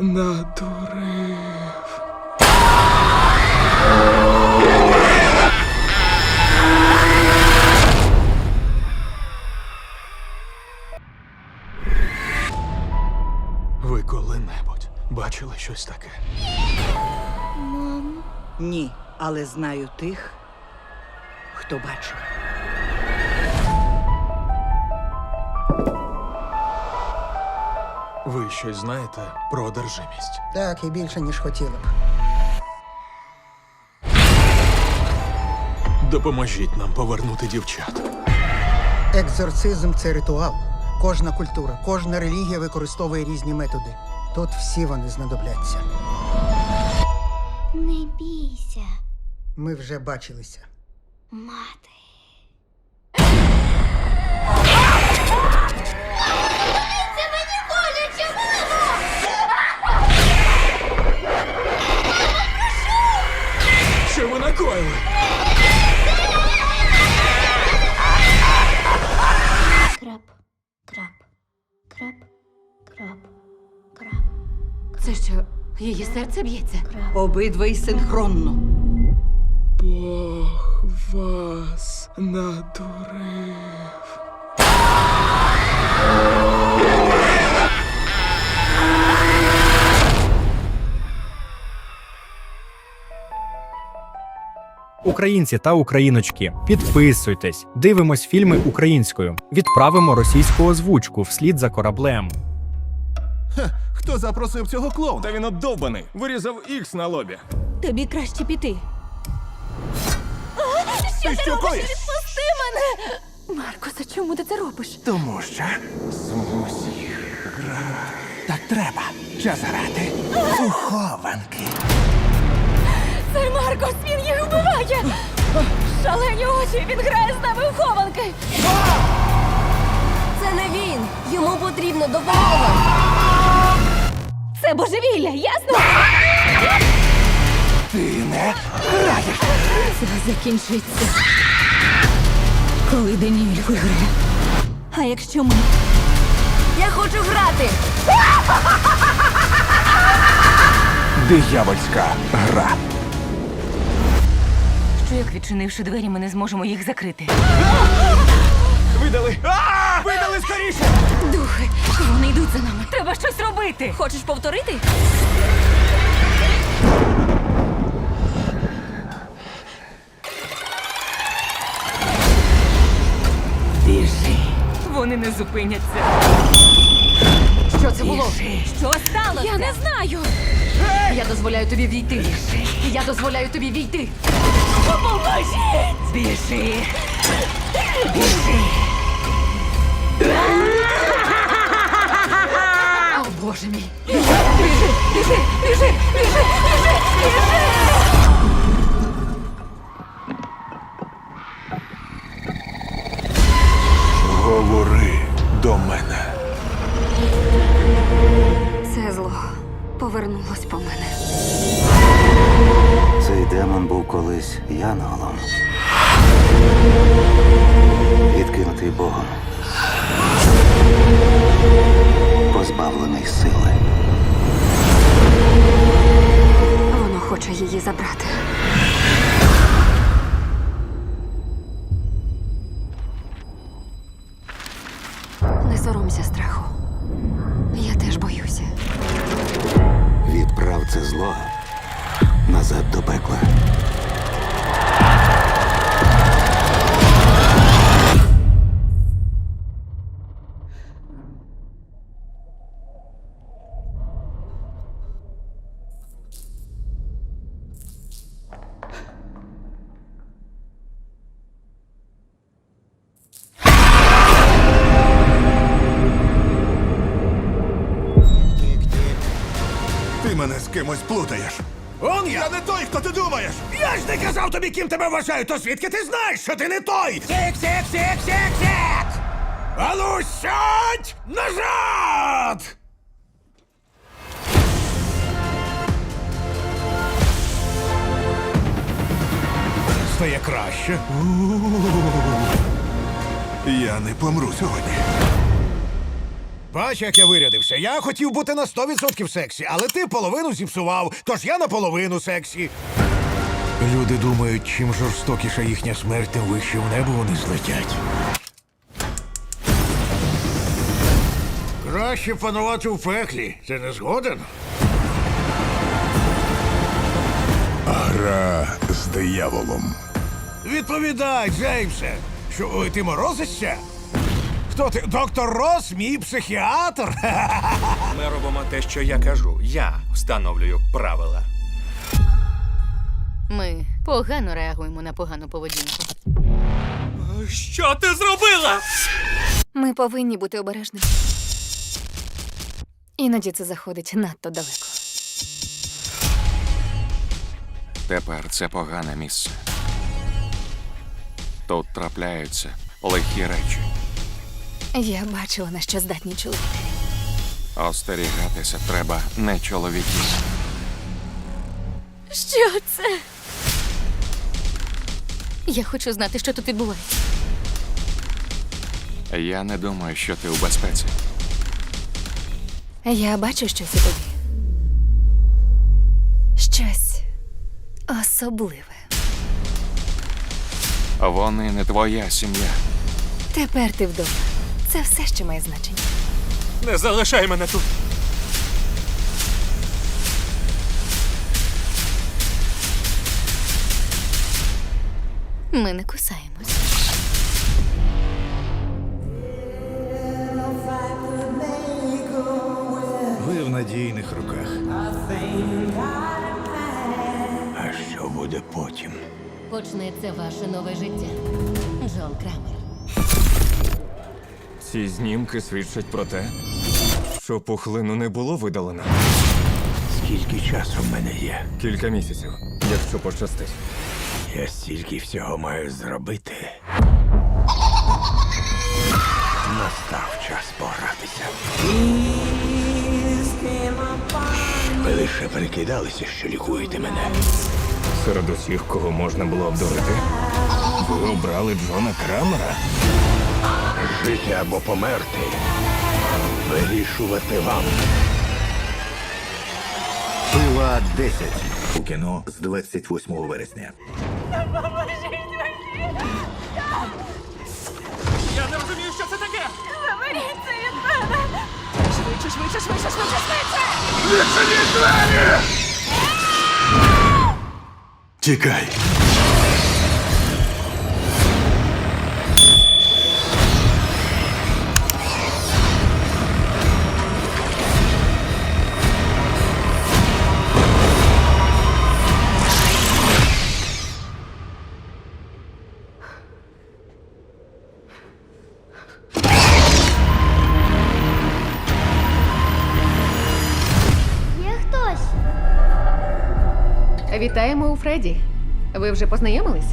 Надурив. Ви коли-небудь бачили щось таке? Ні, але знаю тих, хто бачив. Ви щось знаєте про одержимість? Так, і більше, ніж хотіли б. Допоможіть нам повернути дівчат. Екзорцизм це ритуал. Кожна культура, кожна релігія використовує різні методи. Тут всі вони знадобляться. Не бійся, Ми вже бачилися. мати. Її серце б'ється? Обидва й синхронно. Бог вас надурив. Українці та україночки, підписуйтесь, дивимось фільми українською, відправимо російську озвучку вслід за кораблем. Хто запросив цього клоуна? Та він обдовбаний. Вирізав ікс на лобі. Тобі краще піти. Ти що коїш? Пусти мене! Маркосе, чому ти це робиш? Тому що їх грати. Так треба. Час грати. У хованки. Це Маркос, він їх вбиває! Шалені очі, він грає з нами в хованки! Це не він! Йому потрібна допомога! Це божевілля, ясно? Ти не граєш. Це закінчиться. Коли Даніель виграє. А якщо ми. Я хочу грати! Диявольська гра. Що як відчинивши двері, ми не зможемо їх закрити? Видали. А! Видали скоріше! Духи, вони йдуть за нами. Треба щось робити. Хочеш повторити? Біжи. Вони не зупиняться. Що це було? Що сталося? Я не знаю. Я дозволяю тобі війти. Я дозволяю тобі війти. Допоможіть! Біжи. Біжи. О, Боже мій! Біжи, біжи, біжи, біжи, біжи, біжи! Говори до мене. Це зло повернулось по мене. Цей демон був колись янголом. Відкинутий Богом. Позбавлений сили. Воно хоче її забрати. Не соромся страху. Я теж боюся. Відправ це зло назад до пекла. Кимось плутаєш. Он я не той, хто ти думаєш! Я ж не казав тобі, ким тебе вважаю, то звідки ти знаєш, що ти не той! Сік, сік, сік, сік, сік! Ану, сядь назад! Стає краще. Я не помру сьогодні. Бач, як я вирядився. Я хотів бути на 100% сексі, але ти половину зіпсував, тож я наполовину сексі. Люди думають, чим жорстокіша їхня смерть, тим вище в небо вони злетять. Краще панувати в пеклі. Ти не згоден? Гра з дияволом. Відповідай, Джеймсе. Що ой, ти морозишся? Хто ти? Доктор Рос, мій психіатр? Ми робимо те, що я кажу. Я встановлюю правила. Ми погано реагуємо на погану поведінку. Що ти зробила? Ми повинні бути обережними. Іноді це заходить надто далеко. Тепер це погане місце. Тут трапляються лихі речі. Я бачила, на що здатні чоловіки. Остерігатися треба не чоловіків. Що це? Я хочу знати, що тут відбувається. Я не думаю, що ти у безпеці. Я бачу щось у тобі. Щось особливе. Вони не твоя сім'я. Тепер ти вдома. Це все, що має значення. Не залишай мене тут. Ми не кусаємось. Ви в надійних руках. А що буде потім? Почнеться ваше нове життя. Джон Крамер. Ці знімки свідчать про те, що пухлину не було видалено. Скільки часу в мене є? Кілька місяців, якщо пощастить. Я стільки всього маю зробити. Настав час погратися. Ви лише перекидалися, що лікуєте мене. Серед усіх, кого можна було обдурити, ви обрали Джона Крамера. Жити або померти. Вирішувати вам. Пила 10 у кіно з 28 вересня. Я не розумію, що це таке! Тікай. Вітаємо у Фредді. Ви вже познайомились?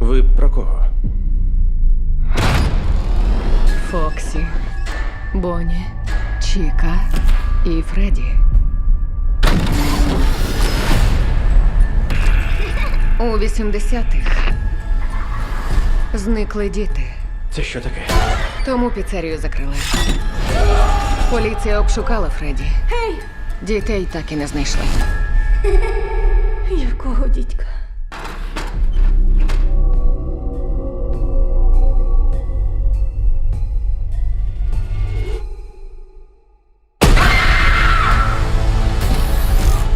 Ви про кого? Фоксі, Бонні, Чіка і Фредді. У 80-х зникли діти. Це що таке? Тому піцерію закрили. Поліція обшукала Фредді. Гей! Дітей так і не знайшли. Якого дідька?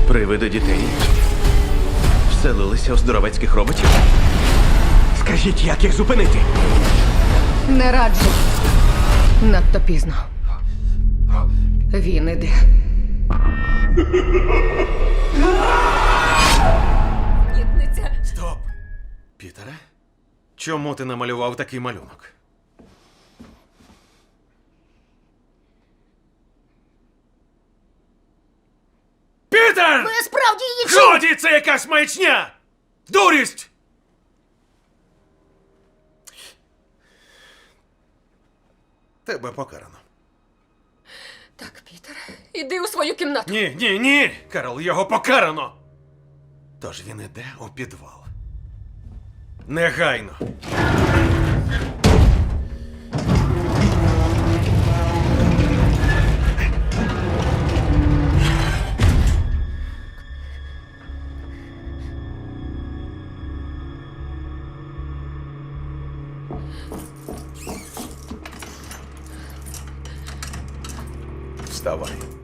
Привиди дітей вселилися у здоровецьких роботів. Скажіть, як їх зупинити? Не раджу. Надто пізно. Він іде. Пітере? Чому ти намалював такий малюнок? Пітер! Ви справді її Жоді, це якась маячня! Дурість! Тебе покарано. Так, Пітер, іди у свою кімнату. Ні, ні, ні! Карл, його покарано! Тож він іде у підвал. Негайно. Вставай.